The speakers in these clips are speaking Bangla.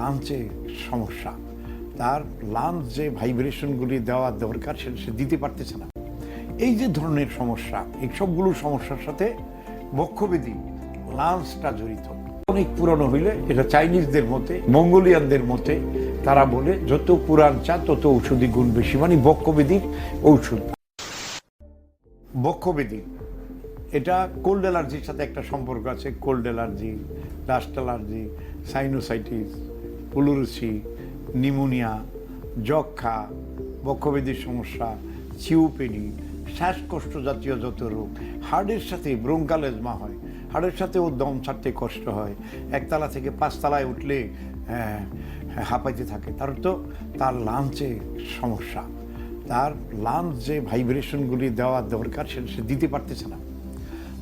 লাঞ্চে সমস্যা। তার লাঞ্চ যে ভাইব্রেশনগুলি দেওয়া দরকার সেটা সে দিতে পারতেছে না। এই যে ধরনের সমস্যা, এই সবগুলো সমস্যার সাথে বক্ষবেদী লাঞ্চটা জড়িত। অনেক পুরনো হইলে, এটা চাইনিজদের মতে, মঙ্গোলিয়ানদের মতে, তারা বলে যত পুরান চা, তত ঔষধি গুণ বেশি মানে বক্ষবেদীর ঔষধ। বক্ষবেদী এটা কোল্ড অ্যালার্জির সাথে একটা সম্পর্ক আছে cold allergy dust allergy sinusitis pleurisy pneumonia যক্ষা বক্ষবেদীর সমস্যা সিউপেডি শ্বাসকষ্ট জাতীয় যত রোগ হার্টের সাথে ব্রঙ্কালেজমা হয় হার্টের সাথেও দম ছাড়তে কষ্ট হয়। একতলা থেকে পাঁচতলায় উঠলে হ্যাঁ, হাঁপাইতে থাকে। তার তো তার লাঞ্চে সমস্যা। তার লাঞ্চ যে ভাইব্রেশনগুলি দেওয়া দরকার সেটা সে দিতে পারতেছে না।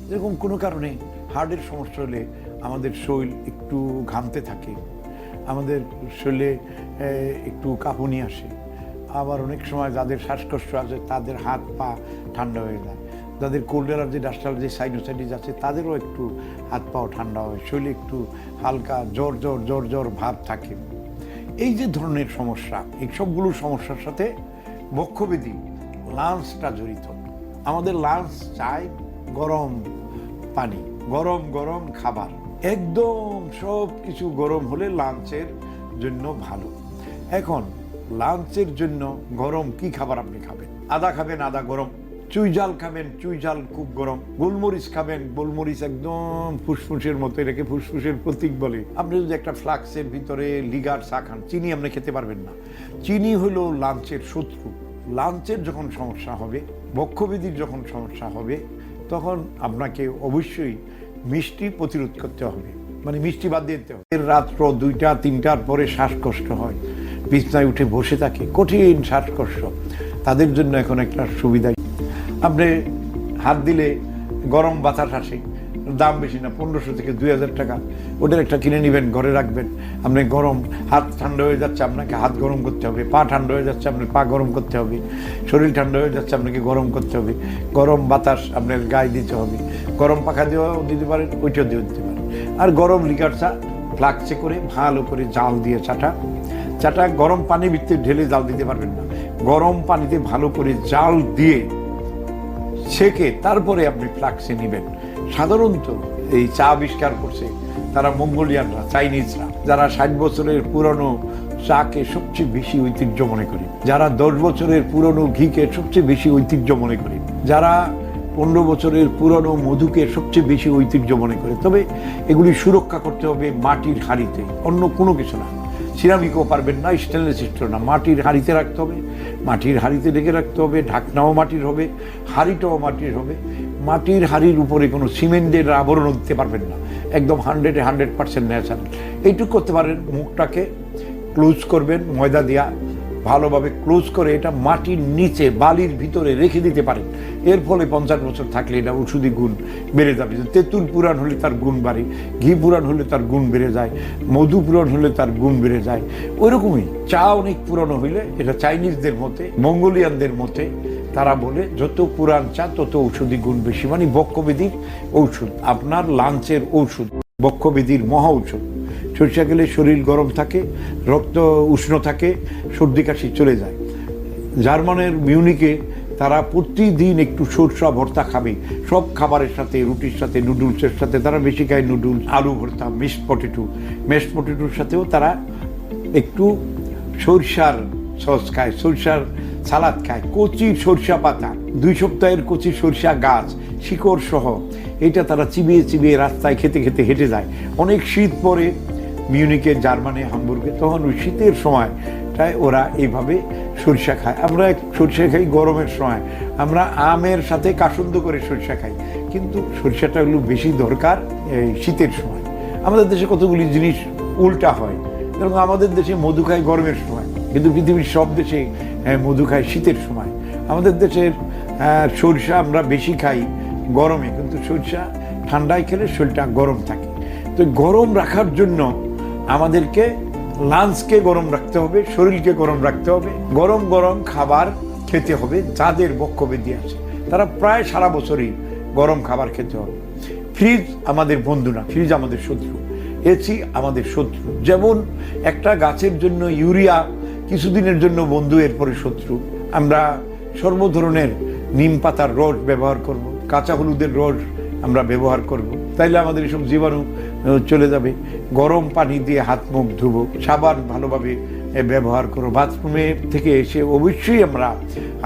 যেরকম কোনো কারণে হার্টের সমস্যা হলে আমাদের শরীর একটু ঘামতে থাকে। আমাদের শরীরে একটু কাঁপুনি আসে। আবার অনেক সময় যাদের শ্বাসকষ্ট আছে, তাদের হাত পা ঠান্ডা হয়ে যায়। যাদের cold allergy dust allergy sinusitis আছে, তাদেরও একটু হাত পাও ঠান্ডা হয়। শরীরে একটু হালকা, জ্বর জ্বর জ্বর জ্বর ভাব থাকে। এই যে ধরনের সমস্যা, এই সবগুলো সমস্যার সাথে বক্ষবেদী লাঞ্চটা জড়িত। আমাদের লাঞ্চ চাই গরম পানি, গরম গরম খাবার। একদম সব কিছু গরম হলে লাঞ্চের জন্য ভালো। এখন, লাঞ্চের জন্য গরম কি খাবার আপনি খাবেন? আদা খাবেন আদা গরম, চুই জাল খাবেন চুই জাল খুব গরম, গোলমরিচ খাবেন গোলমরিচ একদম ফুসফুসের মতো, এটাকে ফুসফুসের প্রতীক বলে। আপনি যদি একটা ফ্লাক্সের ভিতরে লিগার চা খান, চিনি আপনি খেতে পারবেন না। চিনি হলো লাঞ্চের শত্রু। লাঞ্চের যখন সমস্যা হবে বক্ষবেদীর যখন সমস্যা হবে, তখন আপনাকে অবশ্যই মিষ্টি প্রতিরোধ করতে হবে। মানে মিষ্টি বাদ দিয়ে দিতে হবে। রাত্র দুইটা, তিনটার পরে শ্বাসকষ্ট হয়। বিছনায় উঠে বসে থাকে। কঠিন শ্বাসকষ্ট। তাদের জন্য এখন একটা সুবিধা। আপনি হাত দিলে গরম বাতাস আসে। দাম বেশি না, পনেরোশো থেকে দুই হাজার টাকা। ওটার একটা কিনে নেবেন, ঘরে রাখবেন। আপনি গরম, হাত ঠান্ডা হয়ে যাচ্ছে, আপনাকে হাত গরম করতে হবে। পা ঠান্ডা হয়ে যাচ্ছে, আপনার পা গরম করতে হবে। শরীর ঠান্ডা হয়ে যাচ্ছে, আপনাকে গরম করতে হবে। গরম বাতাস আপনার গায়ে দিতে হবে। গরম পাখা দিয়েও দিতে পারেন, ওইটাও দিয়ে দিতে পারেন। আর গরম লিকার চা ফ্লাক্সে করে ভালো করে জাল দিয়ে চাটা। চাটা গরম পানির ভিতরে ঢেলে জাল দিতে পারবেন না। গরম পানিতে ভালো করে জাল দিয়ে ছেঁকে তারপরে আপনি ফ্লাক্সে নেবেন। সাধারণত এই চা আবিষ্কার করছে তারা মঙ্গোলিয়ানরা, চাইনিজরা, যারা ষাট বছরের পুরনো চাকে সবচেয়ে বেশি ঐতিহ্য মনে করি, যারা দশ বছরের পুরনো ঘিকে সবচেয়ে বেশি ঐতিহ্য মনে করি, যারা পনেরো বছরের পুরনো মধুকে সবচেয়ে বেশি ঐতিহ্য মনে করে। তবে এগুলি সুরক্ষা করতে হবে মাটির হাড়িতে, অন্য কোনো কিছু না। সিরামিকও পারবেন না, স্টেনলেস স্টিল না। মাটির হাঁড়িতে রাখতে হবে, মাটির হাঁড়িতে রেখে রাখতে হবে, ঢাকনাও মাটির হবে, হাঁড়িটাও মাটির হবে। মাটির হাঁড়ির উপরে কোনো সিমেন্টের আবরণ দিতে পারবেন না। একদম হান্ড্রেডে হান্ড্রেড পার্সেন্ট ন্যাচারাল এইটুকু করতে পারেন, মুখটাকে ক্লোজ করবেন, ময়দা দিয়া ভালোভাবে ক্লোজ করে এটা মাটির নিচে, বালির ভিতরে রেখে দিতে পারেন। এর ফলে পঞ্চাশ বছর থাকলে এটা ওষুধি গুণ বেড়ে যাবে। তেঁতুল পুরাণ হলে তার গুণ বাড়ে, ঘি পুরাণ হলে তার গুণ বেড়ে যায়, মধু পুরাণ হলে তার গুণ বেড়ে যায়। ওইরকমই চা অনেক পুরানো হইলে, এটা চাইনিজদের মতে, মঙ্গোলিয়ানদের মতে তারা বলে, যত পুরান চা, তত ঔষধি গুণ বেশি। মানে বক্ষবেদীর ঔষধ, আপনার লাঞ্চের ঔষধ বক্ষবেদীর মহা ঔষধ। সরিষা গেলে শরীর গরম থাকে, রক্ত উষ্ণ থাকে, সর্দি কাশি চলে যায়। জার্মানের মিউনিকে তারা প্রতিদিন একটু সরষা ভর্তা খাবে। সব খাবারের সাথে, রুটির সাথে, নুডলসের সাথে তারা বেশি খায় নুডলস, আলু ভর্তা, মিক্সড পটেটো। মেশড পটেটোর সাথেও তারা একটু সরষার সস খায়। সরষার সালাদ খায়, কচি সরষা পাতা, দুই সপ্তাহের কচি সরষা গাছ, শিকড় সহ। এটা তারা চিবিয়ে চিবিয়ে রাস্তায় খেতে খেতে হেঁটে যায়। অনেক শীত পরে মিউনিকে জার্মানি, হামবুর্গে, তখন ওই শীতের সময় তাই ওরা এইভাবে সরিষা খায়। আমরা সরিষা খাই গরমের সময়। আমরা আমের সাথে কাসুন্দ করে সরিষা খাই। কিন্তু সরিষাটা হলো বেশি দরকার এই শীতের সময়। আমাদের দেশে কতগুলি জিনিস উল্টা হয়। এবং আমাদের দেশে মধু খায় গরমের সময়। কিন্তু পৃথিবীর সব দেশে মধু খায় শীতের সময়। আমাদের দেশের সরিষা আমরা বেশি খাই গরমে, কিন্তু সরিষা ঠান্ডায় খেলে শরীরটা গরম থাকে। তো গরম রাখার জন্য আমাদেরকে লাঞ্চকে গরম রাখতে হবে, শরীরকে গরম রাখতে হবে। গরম গরম খাবার খেতে হবে, যাদের বক্ষবেদী আছে। তারা প্রায় সারা বছরই গরম খাবার খেতে হবে। ফ্রিজ আমাদের বন্ধু না ফ্রিজ আমাদের শত্রু। এসি আমাদের শত্রু। যেমন একটা গাছের জন্য ইউরিয়া কিছুদিনের জন্য বন্ধু, এরপরে শত্রু। আমরা সর্ব ধরনের নিম পাতার রস ব্যবহার করব, কাঁচা হলুদের রস আমরা ব্যবহার করব। তাইলে আমাদের এসব জীবাণু চলে যাবে। গরম পানি দিয়ে হাত মুখ ধুবো, সাবান ভালোভাবে ব্যবহার করব বাথরুমে থেকে এসে অবশ্যই আমরা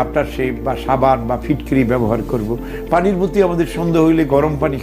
আফটার শেভ বা সাবান বা ফিটকিরি ব্যবহার করব। পানির প্রতি আমাদের সন্দেহ হইলে গরম পানি